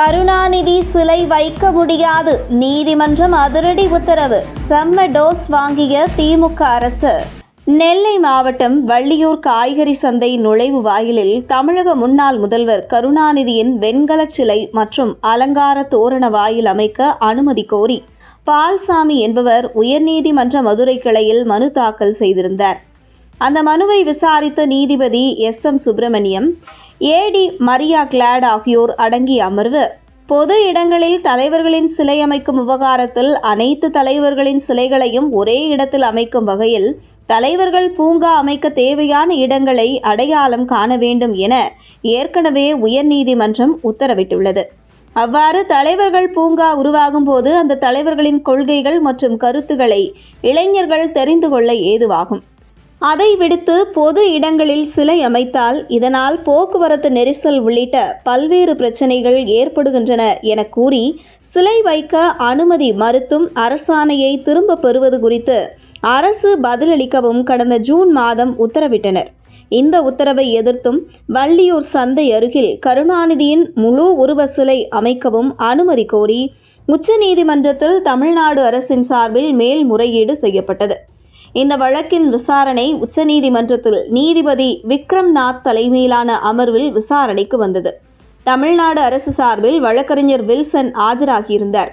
கருணாநிதி சிலை வைக்க முடியாது. நீதிமன்றம் அதிரடி உத்தரவு. செம்ம டோஸ் வாங்கிய திமுக அரசு. நெல்லை மாவட்டம் வள்ளியூர் காய்கறி சந்தை நுழைவு வாயிலில் தமிழக முன்னாள் முதல்வர் கருணாநிதியின் வெண்கலச் சிலை மற்றும் அலங்கார தோரண வாயில் அமைக்க அனுமதி கோரி பால்சாமி என்பவர் உயர்நீதிமன்ற மதுரை கிளையில் மனு தாக்கல் செய்திருந்தார். அந்த மனுவை விசாரித்த நீதிபதி S M Subramaniam A D Maria Clete ஆகியோர் அடங்கிய அமர்வு. பொது இடங்களில் தலைவர்களின் சிலை அமைக்கும் விவகாரத்தில் அனைத்து தலைவர்களின் சிலைகளையும் ஒரே இடத்தில் அமைக்கும் வகையில் தலைவர்கள் பூங்கா அமைக்க தேவையான இடங்களை அடையாளம் காண வேண்டும் என ஏற்கனவே உயர்நீதிமன்றம் உத்தரவிட்டுள்ளது. அவ்வாறு தலைவர்கள் பூங்கா உருவாகும் போது அந்த தலைவர்களின் கொள்கைகள் மற்றும் கருத்துக்களை இளைஞர்கள் தெரிந்து கொள்ள ஏதுவாகும். அதை விடுத்து பொது இடங்களில் சிலை அமைத்தால் இதனால் போக்குவரத்து நெரிசல் உள்ளிட்ட பல்வேறு பிரச்சனைகள் ஏற்படுகின்றன என கூறி சிலை வைக்க அனுமதி மறுத்தும் அரசாணையை திரும்ப பெறுவது குறித்து அரசு பதிலளிக்கவும் கடந்த ஜூன் மாதம் உத்தரவிட்டனர். இந்த உத்தரவை எதிர்த்தும் வள்ளியூர் சந்தை அருகில் கருணாநிதியின் முழு உருவ சிலை அமைக்கவும் அனுமதி கோரி உச்சநீதிமன்றத்தில் தமிழ்நாடு அரசின் சார்பில் மேல்முறையீடு செய்யப்பட்டது. இந்த வழக்கின் விசாரணை உச்சநீதிமன்றத்தில் நீதிபதி விக்ரம் நாத் தலைமையிலான அமர்வில் விசாரணைக்கு வந்தது. தமிழ்நாடு அரசு சார்பில் வழக்கறிஞர் வில்சன் ஆஜராகியிருந்தார்.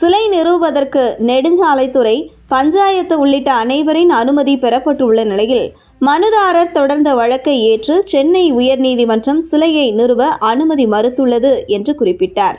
சிலை நிறுவுவதற்கு நெடுஞ்சாலைத்துறை பஞ்சாயத்து உள்ளிட்ட அனைவரின் அனுமதி பெறப்பட்டுள்ள நிலையில் மனுதாரர் தொடர்ந்த வழக்கை ஏற்று சென்னை உயர்நீதிமன்றம் சிலையை நிறுவ அனுமதி மறுத்துள்ளது என்று குறிப்பிட்டார்.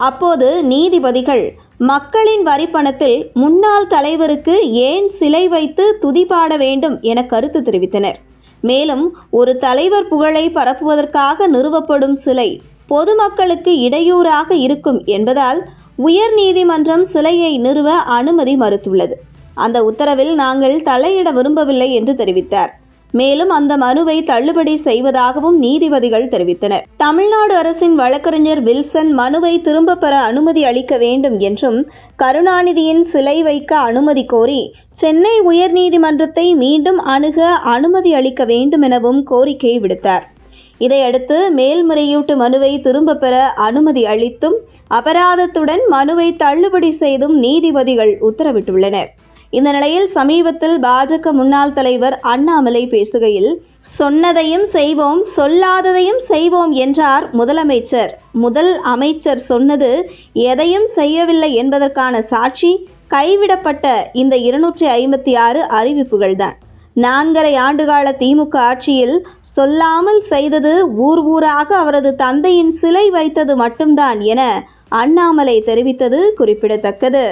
அப்போது நீதிபதிகள் மக்களின் வரிப்பணத்தில் முன்னாள் தலைவருக்கு ஏன் சிலை வைத்து துதிபாட வேண்டும் என கருத்து தெரிவித்தனர். மேலும் ஒரு தலைவர் புகழை பரப்புவதற்காக நிறுவப்படும் சிலை பொதுமக்களுக்கு இடையூறாக இருக்கும் என்பதால் உயர் நீதிமன்றம் சிலையை நிறுவ அனுமதி மறுத்துள்ளது. அந்த உத்தரவில் நாங்கள் தலையிட விரும்பவில்லை என்று தெரிவித்தார். மேலும் அந்த மனுவை தள்ளுபடி செய்வதாகவும் நீதிபதிகள் தெரிவித்தனர். தமிழ்நாடு அரசின் வழக்கறிஞர் வில்சன் மனுவை திரும்ப பெற அனுமதி அளிக்க வேண்டும் என்றும் கருணாநிதியின் சிலை வைக்க அனுமதி கோரி சென்னை உயர்நீதிமன்றத்தை மீண்டும் அணுக அனுமதி அளிக்க வேண்டும் எனவும் கோரிக்கை விடுத்தார். இதையடுத்து மேல்முறையீட்டு மனுவை திரும்ப பெற அனுமதி அளித்தும் அபராதத்துடன் மனுவை தள்ளுபடி செய்தும் நீதிபதிகள் உத்தரவிட்டுள்ளனர். இந்த நிலையில் சமீபத்தில் பாஜக முன்னாள் தலைவர் அண்ணாமலை பேசுகையில் சொன்னதையும் செய்வோம் சொல்லாததையும் செய்வோம் என்றார் முதலமைச்சர். முதல் அமைச்சர் சொன்னது எதையும் செய்யவில்லை என்பதற்கான சாட்சி கைவிடப்பட்ட இந்த இருநூற்றி ஐம்பத்தி ஆறு அறிவிப்புகள்தான். நான்கரை ஆண்டுகால திமுக ஆட்சியில் சொல்லாமல் செய்தது ஊர் ஊராக அவரது தந்தையின் சிலை வைத்தது மட்டும்தான் என அண்ணாமலை தெரிவித்தது குறிப்பிடத்தக்கது.